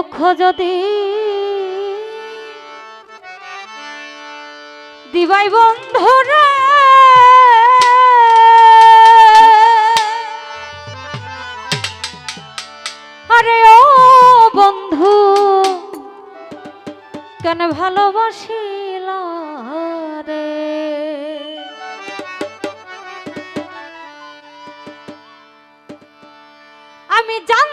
দুঃখ যদি দিবাই বন্ধুরা। আরে ও বন্ধু কেন ভালোবাসিল রে আমি জান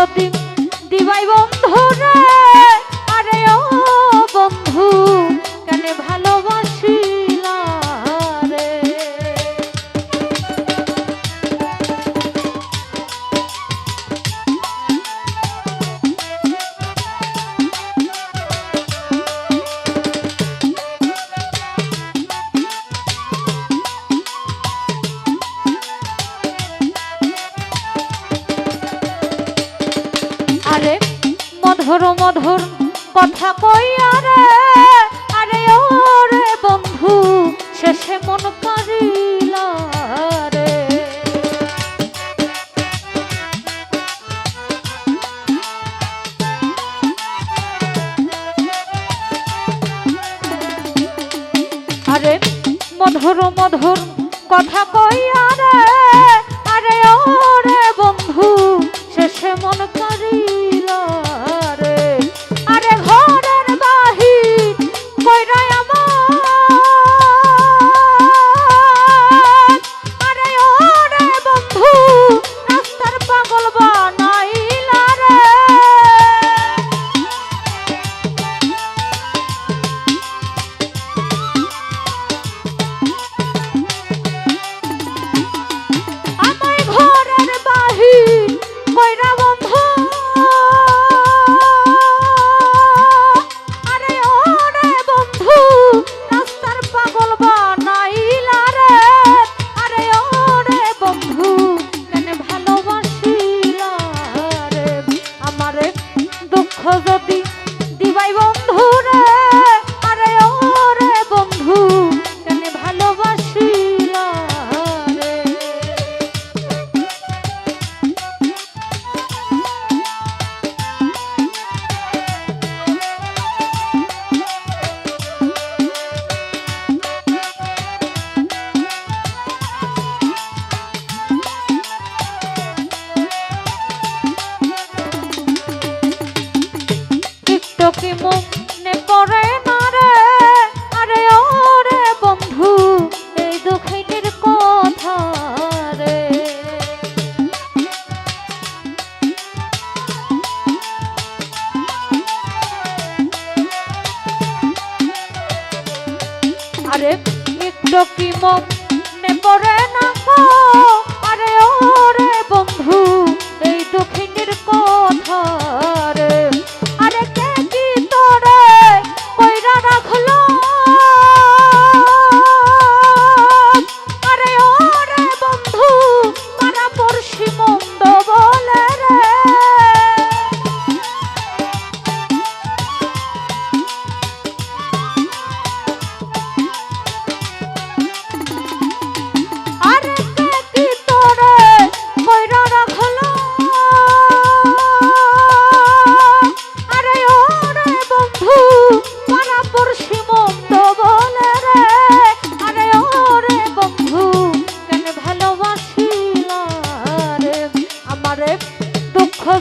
Dublín মধুর মধুর কথা কই আরে? আরে ওরে বন্ধু, শেষে মন পারিলা রে আরে মধুর মধুর কথা কই আরে? আরে ওরে বন্ধু, শেষে মন পারিল সরস্বতী দিবাই বন্ধুরা। কি মনে পড়ে না রে। আরে ও রে বন্ধু, এই দুঃখিনীর কথা রে। আরে একটু কি মনে পড়ে না আরে ও রে বন্ধু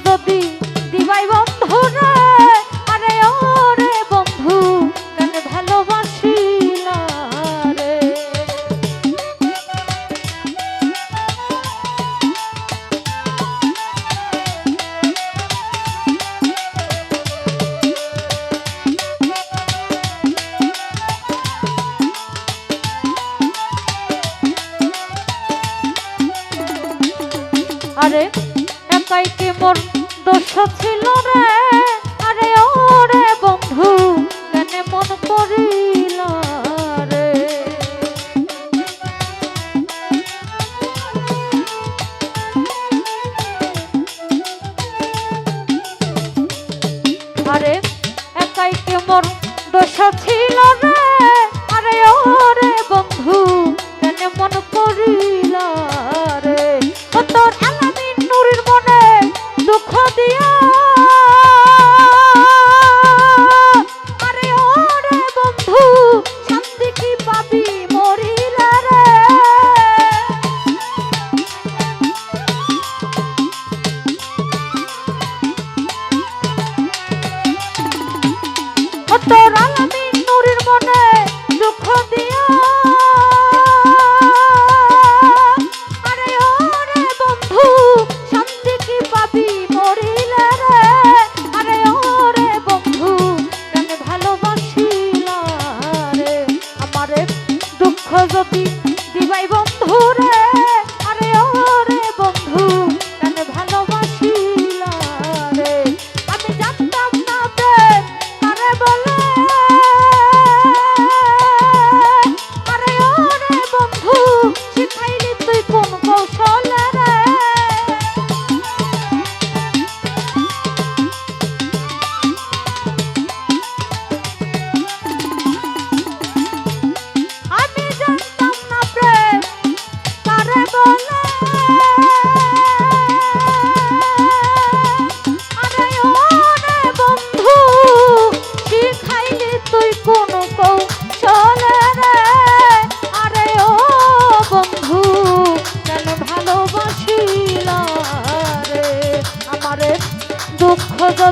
যদি দিবাই বন্ধু রে আরে ওরে বন্ধু কেন ভালোবাসি আরে আরে তাইতে মোর দোষ ছিল রে। আরে ও রে বন্ধু কেন মন করি copy.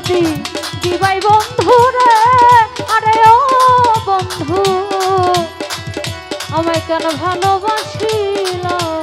শান্তি জীবাই বন্ধু রে আরে ও বন্ধু আমায় কেন ভালোবাসিলাম